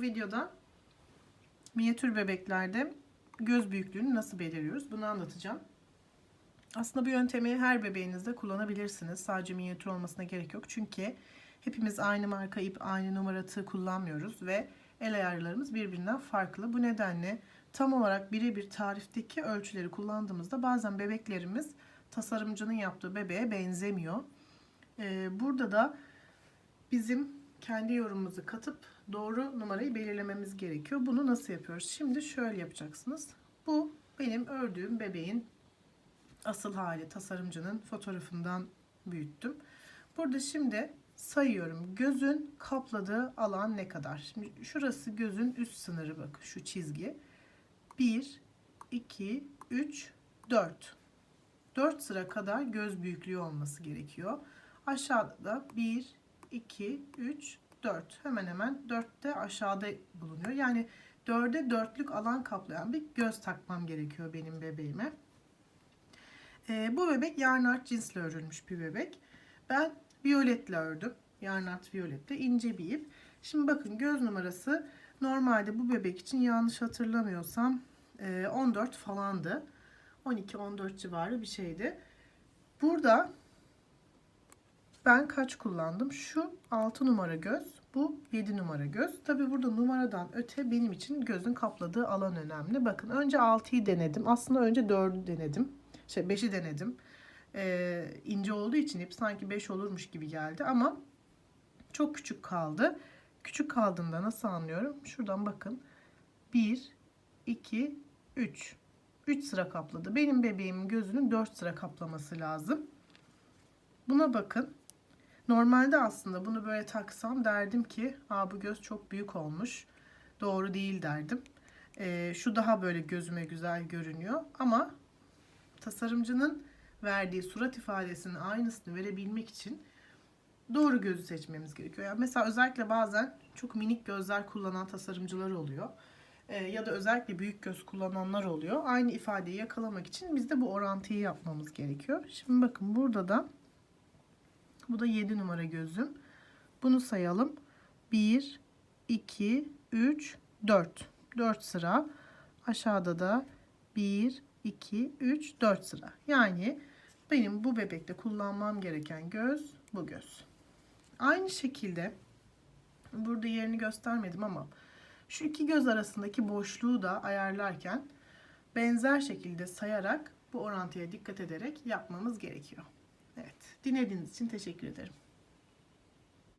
videoda minyatür bebeklerde göz büyüklüğünü nasıl belirliyoruz bunu anlatacağım. Aslında bu yöntemi her bebeğinizde kullanabilirsiniz. Sadece minyatür olmasına gerek yok. Çünkü hepimiz aynı marka ip, aynı numara kullanmıyoruz ve el ayarlarımız birbirinden farklı. Bu nedenle tam olarak birebir tarifteki ölçüleri kullandığımızda bazen bebeklerimiz tasarımcının yaptığı bebeğe benzemiyor. Ee, burada da bizim kendi yorumumuzu katıp doğru numarayı belirlememiz gerekiyor. Bunu nasıl yapıyoruz? Şimdi şöyle yapacaksınız. Bu benim ördüğüm bebeğin asıl hali tasarımcının fotoğrafından büyüttüm. Burada şimdi sayıyorum. Gözün kapladığı alan ne kadar? Şimdi şurası gözün üst sınırı bak şu çizgi. 1 2 3 4. 4 sıra kadar göz büyüklüğü olması gerekiyor. Aşağıda da 1 2 3 4. Hemen hemen 4 de aşağıda bulunuyor. Yani 4'e 4'lük alan kaplayan bir göz takmam gerekiyor benim bebeğime. Ee, bu bebek yarnart cinsle örülmüş bir bebek. Ben violetle ördüm. Yarnart violetle ince bir ip. Şimdi bakın göz numarası normalde bu bebek için yanlış hatırlamıyorsam e, 14 falandı. 12-14 civarı bir şeydi. Burada ben kaç kullandım? Şu 6 numara göz, bu 7 numara göz. Tabi burada numaradan öte benim için gözün kapladığı alan önemli. Bakın önce 6'yı denedim. Aslında önce 4'ü denedim. Şey 5'i denedim. Ee, ince olduğu için hep sanki 5 olurmuş gibi geldi ama çok küçük kaldı. Küçük kaldığında nasıl anlıyorum? Şuradan bakın. 1, 2, 3. 3 sıra kapladı. Benim bebeğimin gözünün 4 sıra kaplaması lazım. Buna bakın. Normalde aslında bunu böyle taksam derdim ki Aa, bu göz çok büyük olmuş. Doğru değil derdim. Ee, şu daha böyle gözüme güzel görünüyor. Ama tasarımcının verdiği surat ifadesinin aynısını verebilmek için doğru gözü seçmemiz gerekiyor. Yani mesela özellikle bazen çok minik gözler kullanan tasarımcılar oluyor. Ee, ya da özellikle büyük göz kullananlar oluyor. Aynı ifadeyi yakalamak için biz de bu orantıyı yapmamız gerekiyor. Şimdi bakın burada da bu da 7 numara gözüm. Bunu sayalım. 1, 2, 3, 4. 4 sıra. Aşağıda da 1, 2, 3, 4 sıra. Yani benim bu bebekte kullanmam gereken göz bu göz. Aynı şekilde burada yerini göstermedim ama şu iki göz arasındaki boşluğu da ayarlarken benzer şekilde sayarak bu orantıya dikkat ederek yapmamız gerekiyor. Evet, dinlediğiniz için teşekkür ederim.